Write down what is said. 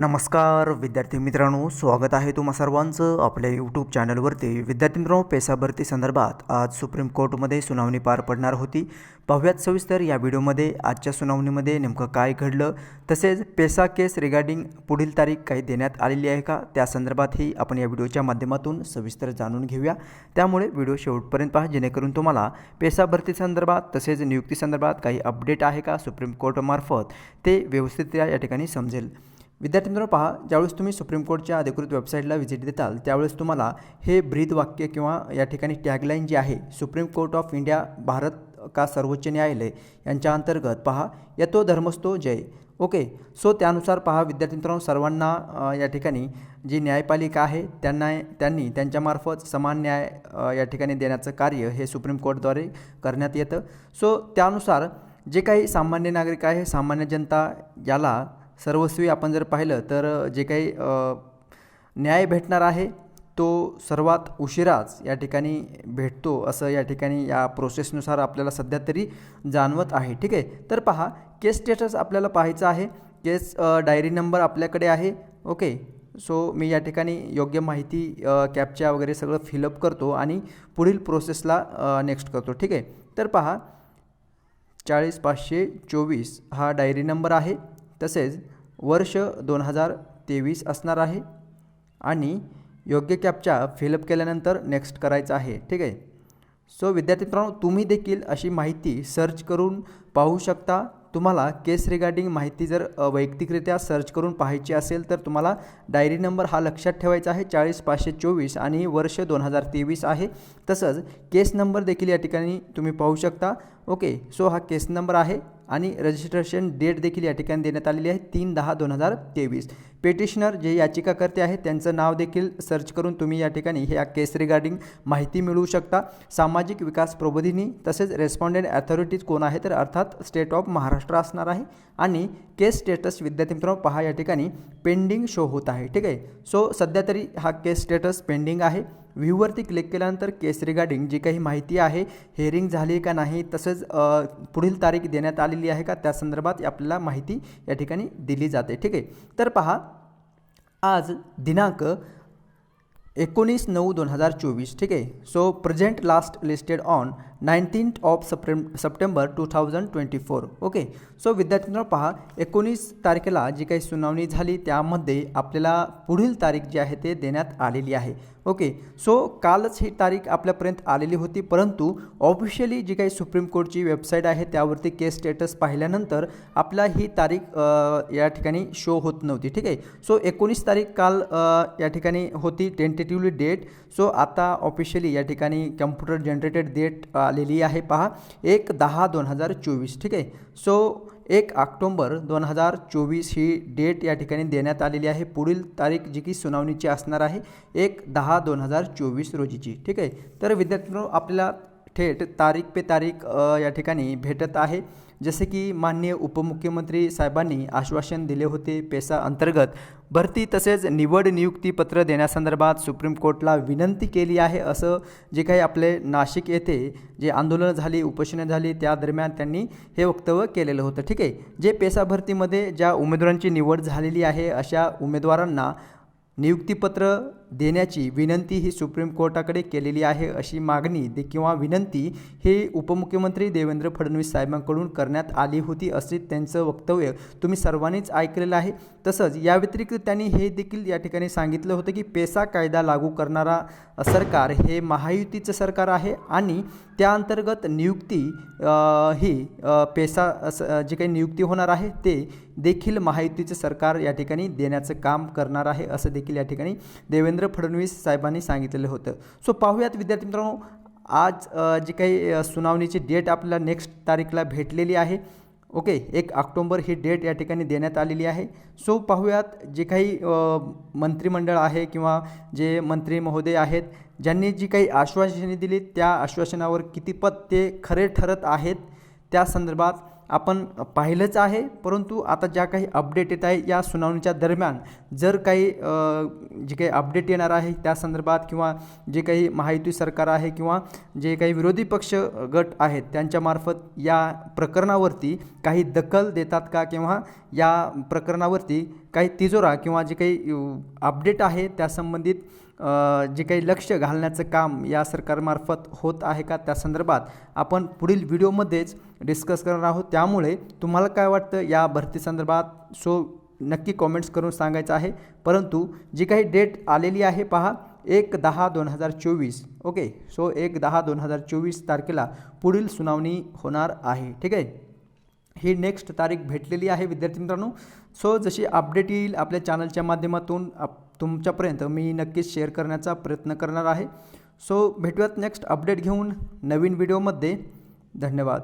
नमस्कार विद्यार्थी मित्रांनो स्वागत आहे तुम्हा सर्वांचं आपल्या यूट्यूब चॅनलवरती. विद्यार्थी मित्रांनो पेसा भरती संदर्भात आज सुप्रीम कोर्टमध्ये सुनावणी पार पडणार होती. पाहूयात सविस्तर या व्हिडिओमध्ये आजच्या सुनावणीमध्ये नेमकं काय घडलं तसेच पेसा केस रिगार्डिंग पुढील तारीख काही देण्यात आलेली आहे का त्या संदर्भातही आपण या व्हिडिओच्या माध्यमातून सविस्तर जाणून घेऊया. त्यामुळे व्हिडिओ शेवटपर्यंत पहा जेणेकरून तुम्हाला पेसा भरती संदर्भात तसेच नियुक्ती संदर्भात काही अपडेट आहे का सुप्रीम कोर्टमार्फत ते व्यवस्थितरित्या या ठिकाणी समजेल. विद्यार्थी मित्रांनो पहा ज्यावेळेस तुम्ही सुप्रीम कोर्टच्या अधिकृत वेबसाईटला व्हिजिट देताल त्यावेळेस तुम्हाला हे ब्रीद वाक्य किंवा या ठिकाणी टॅगलाईन जी आहे Supreme Court of India Bharat का सर्वोच्च न्यायालय यांच्या अंतर्गत पहा यतो धर्मस्तो जय. ओके सो त्यानुसार पहा विद्यार्थी मित्रांनो सर्वांना या ठिकाणी जी न्यायपालिका आहे त्यांना त्यांनी त्यांच्यामार्फत समान न्याय या ठिकाणी देण्याचं कार्य हे सुप्रीम कोर्टद्वारे करण्यात येतं. सो त्यानुसार जे काही सामान्य नागरिक आहे सामान्य जनता याला सर्वस्वी आपण जर पाहिलं तर जे काही न्याय भेटणार आहे तो सर्वात उशिराच या ठिकाणी भेटतो असं या ठिकाणी या प्रोसेसनुसार आपल्याला सध्या तरी जाणवत आहे. ठीक आहे? तर पहा केस स्टेटस आपल्याला पाहायचं आहे. केस डायरी नंबर आपल्याकडे आहे. ओके सो मी या ठिकाणी योग्य माहिती कॅपच्या वगैरे सगळं फिलअप करतो आणि पुढील प्रोसेसला नेक्स्ट करतो. ठीक आहे? तर पहा चाळीस पाचशे चोवीस हा डायरी नंबर आहे. तसेच वर्ष दोन हजार तेवीस असणार आहे आणि योग्य कॅपच्या फिलअप केल्यानंतर नेक्स्ट करायचं आहे ठीक आहे? सो विद्यार्थी मित्रांनो तुम्ही देखील अशी माहिती सर्च करून पाहू शकता. तुम्हाला केस रिगार्डिंग माहिती जर वैयक्तिकरित्या सर्च करून पाहायची असेल तर तुम्हाला डायरी नंबर हा लक्षात ठेवायचा आहे चाळीस पाचशे चोवीस आणि वर्ष दोन हजार तेवीस आहे. तसंच केस नंबर देखील या ठिकाणी तुम्ही पाहू शकता. ओके सो हा केस नंबर आहे. आणि रजिस्ट्रेशन डेट देखील या ठिकाणी देण्यात आलेली आहे तीन दहा दोन हजार तेवीस. पेटिशनर जे याचिकाकर्ते आहेत त्यांचं नाव देखील सर्च करून तुम्ही या ठिकाणी ह्या केस रिगार्डिंग माहिती मिळवू शकता. सामाजिक विकास प्रबोधिनी तसेच रेस्पॉन्डेंट ॲथॉरिटीज कोण आहे तर अर्थात स्टेट ऑफ महाराष्ट्र असणार आहे. आणि केस स्टेटस विद्यार्थी मित्रांनो पहा या ठिकाणी पेंडिंग शो होत आहे ठीक आहे? सो सध्या तरी हा केस स्टेटस पेंडिंग आहे. व्ह्यूवरती क्लिक केल्यानंतर केस रिगार्डिंग जी काही माहिती आहे हेअरिंग झाली का नाही तसंच पुढील तारीख देण्यात आलेली आहे का त्या संदर्भात आपल्याला माहिती या ठिकाणी दिली जाते. ठीक आहे? तर पहा आज दिनांक एकोणीस नऊ दोन हजार चोवीस ठीक आहे? So present last listed on nineteenth of September September two thousand twenty four. Okay so विद्यार्थ्यांना पहा एकोणीस तारखेला जी काही सुनावणी झाली त्यामध्ये आपल्याला पुढील तारीख जी आहे ते देण्यात आलेली आहे. ओके सो कालच ही तारीख आपल्यापर्यंत आलेली होती परंतु ऑफिशियली जी काही सुप्रीम कोर्टची वेबसाईट आहे त्यावरती केस स्टेटस पाहिल्यानंतर आपला ही तारीख या ठिकाणी शो होत नव्हती. ठीक आहे? सो एकोणीस तारीख काल या ठिकाणी होती टेंटेटिव्हली डेट सो आता ऑफिशियली या ठिकाणी कम्प्युटर जनरेटेड डेट आलेली आहे. पहा एक दहा दोन हजार चोवीस ठीक आहे? सो एक ऑक्टोंबर दोन हजार चोवीस ही डेट या ठिकाणी देण्यात आलेली आहे. पुढील तारीख जी की सुनावणीची असणार आहे एक दहा दोन हजार चोवीस रोजीची ठीक आहे? तर विद्यार्थ्यांनो आपल्याला थेट तारीख पे तारीख या ठिकाणी भेटत आहे. जसे की माननीय उपमुख्यमंत्री साहेबांनी आश्वासन दिले होते पेसा अंतर्गत. भरती तसेच निवड नियुक्तीपत्र देण्यासंदर्भात सुप्रीम कोर्टला विनंती केली आहे असं जे काही आपले नाशिक येथे जे आंदोलनं झाली उपोषणं झाली त्या दरम्यान त्यांनी हे वक्तव्य केलेलं होतं. ठीक आहे? जे पेसा भरतीमध्ये ज्या उमेदवारांची निवड झालेली आहे अशा उमेदवारांना नियुक्तीपत्र देण्याची विनंती ही सुप्रीम कोर्टाकडे केलेली आहे अशी मागणी दे किंवा विनंती हे उपमुख्यमंत्री देवेंद्र फडणवीस साहेबांकडून करण्यात आली होती असे त्यांचं वक्तव्य तुम्ही सर्वांनीच ऐकलेलं आहे. तसंच या व्यतिरिक्त त्यांनी हे देखील या ठिकाणी सांगितलं होतं की पेसा कायदा लागू करणारा सरकार हे महायुतीचं सरकार आहे आणि त्या अंतर्गत नियुक्ती ही पेसा अस- जी काही नियुक्ती होणार आहे ते देखील महायुतीचं सरकार या ठिकाणी देण्याचं काम करणार आहे असं देखील या ठिकाणी देवेंद्र फडणवीस साहेबांनी सांगितलेलं होतं. सो पाहूयात विद्यार्थी मित्रांनो आज जी काही सुनावणीची डेट आपल्याला नेक्स्ट तारीखला भेटलेली आहे. ओके एक ऑक्टोंबर ही डेट या ठिकाणी देण्यात आलेली आहे. सो पाहूयात जे काही मंत्रिमंडळ आहे किंवा जे मंत्री महोदय आहेत ज्यांनी जी काही आश्वासने दिली त्या आश्वासनावर कितीपत ते खरे ठरत आहेत त्या संदर्भात आपण पाहिलंच आहे परंतु आता ज्या काही अपडेट येत आहे या सुनावणीच्या दरम्यान जर काही जे काही अपडेट येणार आहे त्या संदर्भात किंवा जे काही महायुती सरकार आहे किंवा जे काही विरोधी पक्ष गट आहेत त्यांच्यामार्फत या प्रकरणावरती काही दखल देतात का किंवा या प्रकरणावरती काही तिजोरा किंवा जे काही अपडेट आहे त्या संबंधित जे काही लक्ष घालण्याचं काम या सरकारमार्फत होत आहे का त्या संदर्भात आपण पुढील व्हिडिओमध्येच डिस्कस करणार आहोत. त्यामुळे तुम्हाला काय वाटतं या भरती संदर्भात? सो नक्की कॉमेंट्स करून सांगायचं आहे. परंतु जी काही डेट आलेली आहे पहा एक दहा दोन हजार चोवीस. ओके? सो एक दहा दोन हजार चोवीस तारखेला पुढील सुनावणी होणार आहे. ठीक आहे? ही नेक्स्ट तारीख भेटलेली आहे विद्यार्थी मित्रांनो. सो जशी अपडेट येईल आपल्या चॅनलच्या माध्यमातून आप तुमच्यापर्यंत मी नक्कीच शेअर करण्याचा प्रयत्न करणार आहे. सो भेटूयात नेक्स्ट अपडेट घेऊन नवीन व्हिडिओमध्ये धन्यवाद.